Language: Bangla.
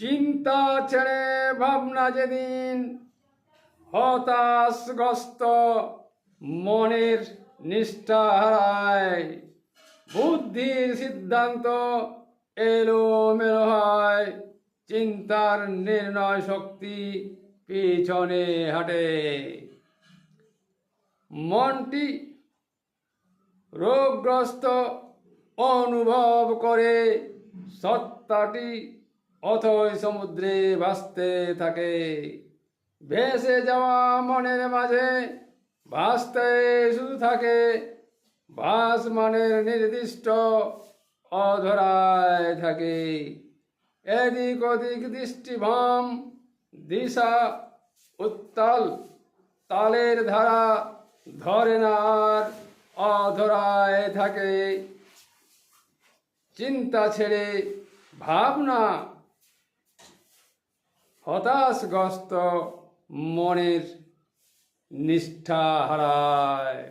চিন্তা ছেড়ে ভাবনা যেদিন হতাশগ্রস্ত মনের নিষ্ঠা হারায় বুদ্ধির সিদ্ধান্ত এলো মেলো হয়, চিন্তার নির্ণয় শক্তি পিছনে হাঁটে। মনটি রোগগ্রস্ত অনুভব করে সত্তাটি অথই সমুদ্রে ভাসতে থাকে। ভেসে যাওয়া মনের মাঝে ভাসতে শুধু থাকে। ভাস মানের নির্দিষ্ট অধরায় থাকে। এদিক ওদিক দৃষ্টিভ্রম দিশা উত্তাল, তালের ধারা ধরে না আর অধরায় থাকে। চিন্তা ছেড়ে ভাবনা হতাশগ্রস্ত মনের নিষ্ঠা হারায়।